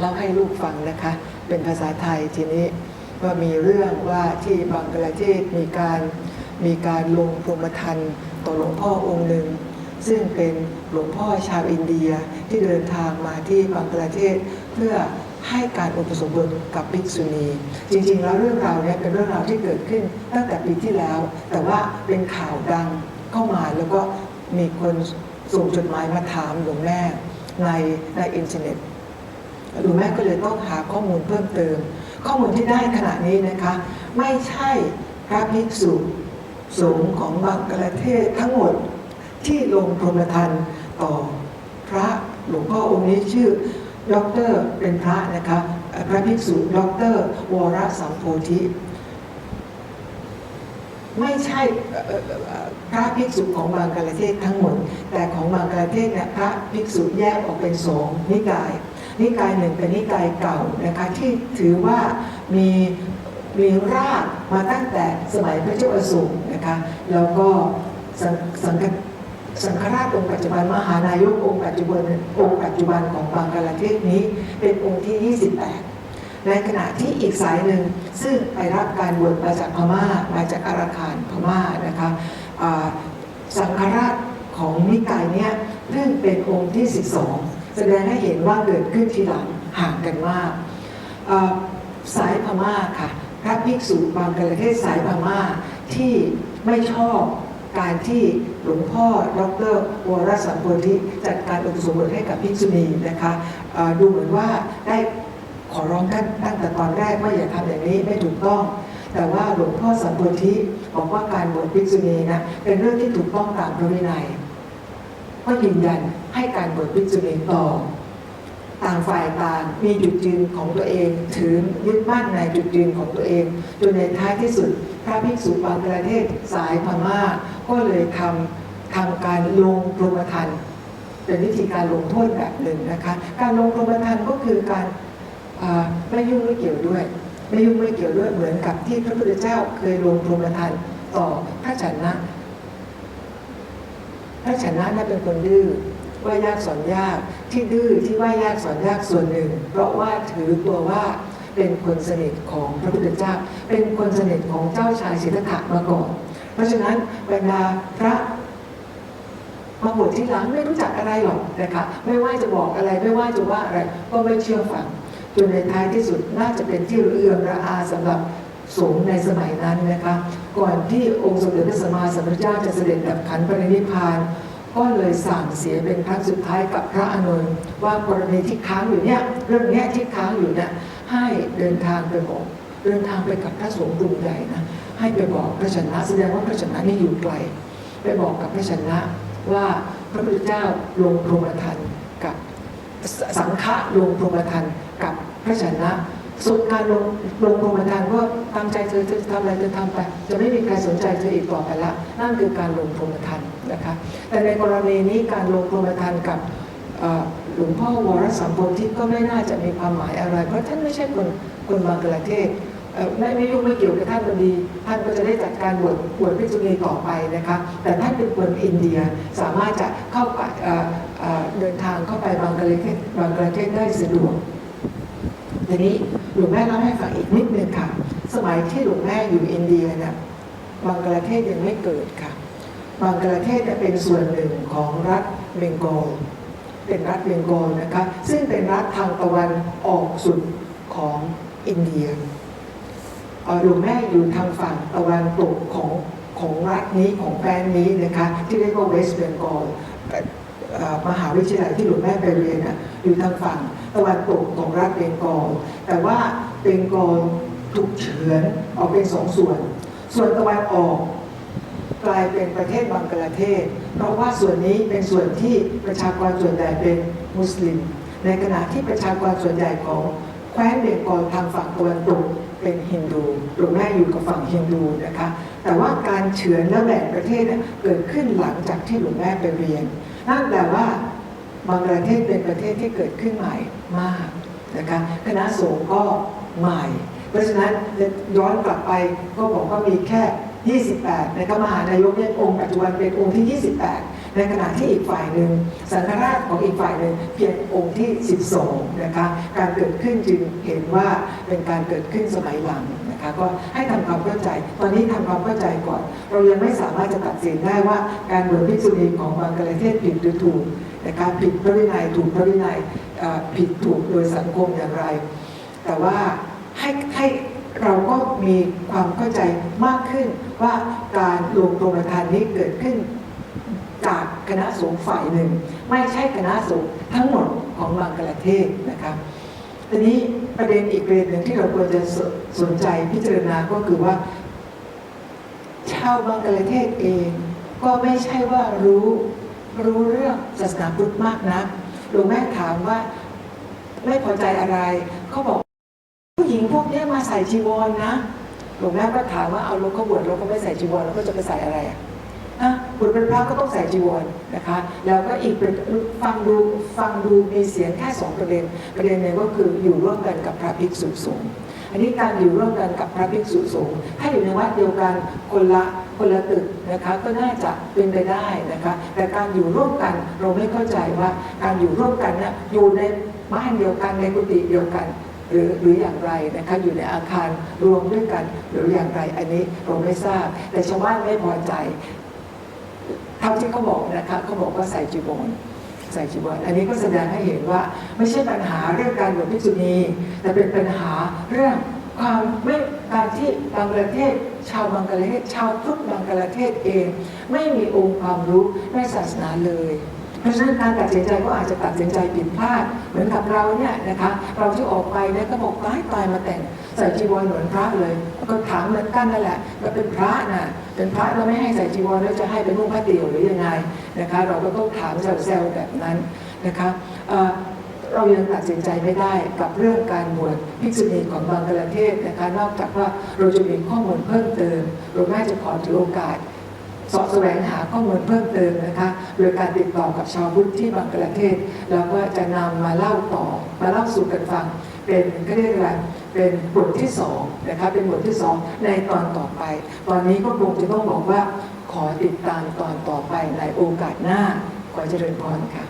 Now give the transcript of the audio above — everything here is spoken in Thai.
เล่าให้ลูกฟังนะคะ เป็นภาษาไทยทีนี้ว่ามีเรื่องว่าที่บังกลาเทศมีการมีการลงพรมทันต่อหลวงพ่อองค์หนึ่ง ซึ่งเป็นหลวงพ่อชาวอินเดียที่เดินทางมาที่บังกลาเทศเพื่อให้การอุปสมบทกับภิกษุณี จริงๆ แล้วเรื่องราวเนี้เป็นเรื่องราวที่เกิดขึ้นตั้งแต่ปีที่แล้ว แต่ว่าเป็นข่าวดังเข้ามาแล้วก็มีคนส่งจดหมายมาถามหลวงแม่ในในอินเทอร์เน็ต หลวงแม่ก็เลยต้องหาข้อมูลเพิ่มเติม ข้อมูลที่ได้ขณะนี้นะคะ ไม่ใช่พระภิกษุสงฆ์ของบังกลาเทศทั้งหมดที่ลงพรหมทันต่อพระหลวงพ่อองค์นี้ชื่อดอกเตอร์เป็นพระนะคะพระภิกษุดอกเตอร์วรสัมโพธิไม่ใช่พระภิกษุของบางกลาเทศทั้งหมด แต่ของบางกลาเทศเนี่ยพระภิกษุแยกออกเป็นสองนิกาย นิกายหนึ่งเป็นนิกายเก่านะคะที่ถือว่ามีมีรากมาตั้งแต่สมัยพระเจ้าอโศกนะคะแล้วก็สังสังฆสังฆราชองค์ปัจจุบันมหานายกองค์ปัจจุบันองค์ปัจจุบันของบางกลาเทศนี้เป็นองค์ที่ 28 ในขณะที่อีกสายหนึ่งซึ่งไปรับการบวชมาจากพม่ามาจากอาราคานพม่านะคะสังฆราชของนิกายเนี้ยเพิ่งเป็นองค์ที่ 12 แสดงให้เห็นว่าเกิดขึ้นทีหลังห่างกันมากสายพม่าค่ะ พระภิกษุบางกลเทศสายพม่าที่ไม่ชอบการที่หลวงพ่อดรวรสัมโพธิจัดการอุปสมบทให้กับภิกษุณีนะคะดูเหมือนว่าได้ขอร้องท่านตั้งแต่ตอนแรกว่าอย่าทำอย่างนี้ไม่ถูกต้อง แต่ว่าหลวงพ่อสัมโพธิบอกว่าการบวชภิกษุณีนะเป็นเรื่องที่ถูกต้องตามพระวินัย ก็ยืนยันให้การบวชภิกษุณีต่อ ต่างฝ่ายต่างมีจุดยืนของตัวเองถือยึดมั่นในจุดยืนของตัวเอง จนในท้ายที่สุด พระภิกษุบางประเทศสายพม่า ก็เลยทำทำการลงพรหมทันเป็นวิธีการลงโทษแบบหนึ่งนะคะ การลงพรหมทันก็คือการไม่ยุ่งไม่เกี่ยวด้วย ไม่ยุ่งไม่เกี่ยวด้วยเหมือนกับที่พระพุทธเจ้าเคยลงพรหมทานต่อพระชนะ พระชนะนั้นเป็นคนดื้อว่ายากสอนยากที่ดื้อที่ว่ายากสอนยากส่วนหนึ่ง เพราะว่าถือตัวว่าเป็นคนสนิทของพระพุทธเจ้า เป็นคนสนิทของเจ้าชายสิทธัตถะมาก่อน เพราะฉะนั้นบรรดาพระมาบวชที่หลังไม่รู้จักอะไรหรอกนะคะไม่ว่าจะบอกอะไรไม่ว่าจะว่าอะไรก็ไม่เชื่อฟังจนในท้ายที่สุดน่าจะเป็นที่เอื้อมระอาสำหรับ สงในสมัยนั้นนะคะก่อนที่องค์สมเด็จพระสัมมาสัมพุทธเจ้าจะเสด็จดับขันธ์ปรินิพพาน ก็เลยสั่งเสียเป็นครั้งสุดท้ายกับพระอานนท์ว่ากรณีที่ค้างอยู่เนี่ยเรื่องเนี้ยที่ค้างอยู่เนี่ยให้เดินทางไปบอกเดินทางไปกับพระสงฆ์กลุ่มใหญ่นะให้ไปบอกพระชนะแสดงว่าพระชนะนี่อยู่ไกลไปบอกกับพระชนะว่าพระพุทธเจ้าลงพรหมทันกับสสังฆะลงพรหมทันกับพระชนะ ส่วนการลงลงพรหมทันก็ตามใจเธอจะทำอะไรเธอทำไปจะไม่มีใครสนใจเธออีกต่อไปละนั่นคือการลงพรหมทันนะคะแต่ในกรณีนี้การลงพรหมทันกับหลวงพ่อวรสัมโพธิก็ไม่น่าจะมีความหมายอะไร เพราะท่านไม่ใช่คนคนบางกลาเทศไม่ไม่ยุ่งไม่เกี่ยวกับท่านก็ดีท่านก็จะได้จัดการบวชบวชภิกษุณีต่อไปนะคะ แต่ท่านเป็นคนอินเดียสามารถจะเข้าไปเดินทางเข้าไปบางกลาเทศบางกลาเทศได้สะดวก ทีนี้หลวงแม่เล่าให้ฟังอีกนิดนึงค่ะ สมัยที่หลวงแม่อยู่อินเดียเนี่ยบางกลาเทศยังไม่เกิดค่ะบางกลาเทศเนี่ยเป็นส่วนหนึ่งของรัฐเบงกอลเป็นรัฐเบงกอลนะคะซึ่งเป็นรัฐทางตะวันออกสุดของอินเดียหลวงแม่อยู่ทางฝั่งตะวันตกของของรัฐนี้ของแคว้นนี้นะคะที่เรียกว่าเวสต์เบงกอล มหาวิทยาลัยที่หลวงแม่ไปเรียนอยู่ทางฝั่งตะวันตกของรัฐเบงกอลแต่ว่าเบงกอลถูกเฉือนออกเป็นสองส่วน ส่วนตะวันออกกลายเป็นประเทศบังกลาเทศ เพราะว่าส่วนนี้เป็นส่วนที่ประชากรส่วนใหญ่เป็นมุสลิม ในขณะที่ประชากรส่วนใหญ่ของแคว้นเบงกอลทางฝั่งตะวันตกเป็นฮินดูหลวงแม่อยู่กับฝั่งฮินดูนะคะ แต่ว่าการเฉือนและแบ่งประเทศเกิดขึ้นหลังจากที่หลวงแม่ไปเรียน นั่นแปลว่าบางประเทศเป็นประเทศที่เกิดขึ้นใหม่มากนะคะคณะสงฆ์ก็ใหม่ เพราะฉะนั้นย้อนกลับไปก็บอกว่ามีแค่ 28 นะคะมหานายกเนี่ยองค์ปัจจุบันเป็นองค์ที่ 28 ในขณะที่อีกฝ่ายหนึ่งสังฆราชของอีกฝ่ายหนึ่งเพียงองค์ที่ 12 นะคะการเกิดขึ้นจึงเห็นว่าเป็นการเกิดขึ้นสมัยหลัง นะคะก็ให้ทำความเข้าใจ ตอนนี้ทำความเข้าใจก่อน เรายังไม่สามารถจะตัดสินได้ว่าการบวชภิกษุณีของบางกระเทศผิดหรือถูกนะคะผิดพระวินัยถูกพระวินัยผิดถูกโดยสังคมอย่างไร แต่ว่าให้ให้เราก็มีความเข้าใจมากขึ้นว่าการลงโปรประทานนี้เกิดขึ้นจากคณะสงฆ์ฝ่ายหนึ่ง ไม่ใช่คณะสงฆ์ทั้งหมดของบางกลาเทศนะครับ ทีนี้ประเด็นอีกประเด็นหนึ่งที่เราควรจะสสนใจพิจารณาก็คือว่า ชาวบางกลาเทศเอง ก็ไม่ใช่ว่ารู้รู้เรื่องศาสนาพุทธมากนะหลวงแม่ถามว่าไม่พอใจอะไรเขาบอก ผู้หญิงพวกนี้มาใส่จีวรนนะหลวงแม่ก็ถามว่าเอาลูกเขาบวชเราก็ไม่ใส่จีวรแล้วก็จะไปใส่อะไรอะ นะบวชเป็นพระก็ต้องใส่จีวรนะคะ แล้วก็อีกเป็นฟังดูฟังดูมีเสียงแค่สองประเด็น ประเด็นหนึ่งก็คืออยู่ร่วมกันกับพระภิกษุสงฆ์อันนี้การอยู่ร่วมกันกับพระภิกษุสงฆ์ถ้าอยู่ในวัดเดียวกันคนละคนละตึกนะคะก็น่าจะเป็นไปได้นะคะ แต่การอยู่ร่วมกันเราไม่เข้าใจว่าการอยู่ร่วมกันเนี่ยอยู่ในบ้านเดียวกันในกุฏิเดียวกันหรือหรืออย่างไรนะคะอยู่ในอาคารรวมด้วยกันหรืออย่างไรอันนี้เราไม่ทราบ แต่ชาวบ้านไม่พอใจ เท่าที่เขาบอกนะคะเขาบอกว่าใส่จีวรใส่จีวรอันนี้ก็แสดงให้เห็นว่าไม่ใช่ปัญหาเรื่องการบวชภิกษุณีแต่เป็นปัญหาเรื่องความไม่การที่บางประเทศ ชาวบางกลาเทศ ชาวพุทธบางกลาเทศเอง ไม่มีองค์ความรู้ในศาสนาเลย เพราะฉะนั้นการตัดสินใจก็อาจจะตัดสินใจผิดพลาด เหมือนกับเราเนี่ยนะคะเราที่ออกไปเนี่ยก็บอกตายตายมาแต่ง ใส่จีวรเหมือนพระเลยก็ถามเหมือนกันนั่นแหละก็เป็นพระน่ะเป็นพระแล้วไม่ให้ใส่จีวรแล้วจะให้เป็นนุ่งผ้าเดี่ยวหรือยังไงนะคะ เราก็ต้องถามแซวๆแบบนั้นนะคะเเรายังตัดสินใจไม่ได้กับเรื่องการบวชภิกษุณีของบางประเทศนะคะ นอกจากว่าเราจะมีข้อมูลเพิ่มเติมเราแม่จะขอถือโอกาสสาะแสวงหาข้อมูลเพิ่มเติมนะคะโดยการติดต่อกับชาวพุทธที่บังกลาเทศ แล้วก็จะนำมาเล่าต่อมาเล่าสู่กันฟัง เป็นก็เรียกอะไร เป็นบทที่สองนะคะเป็นบทที่สองในตอนต่อไป ตอนนี้ก็คงจะต้องบอกว่าขอติดตามตอนต่อไปในโอกาสหน้าขอเจริญพรค่ะ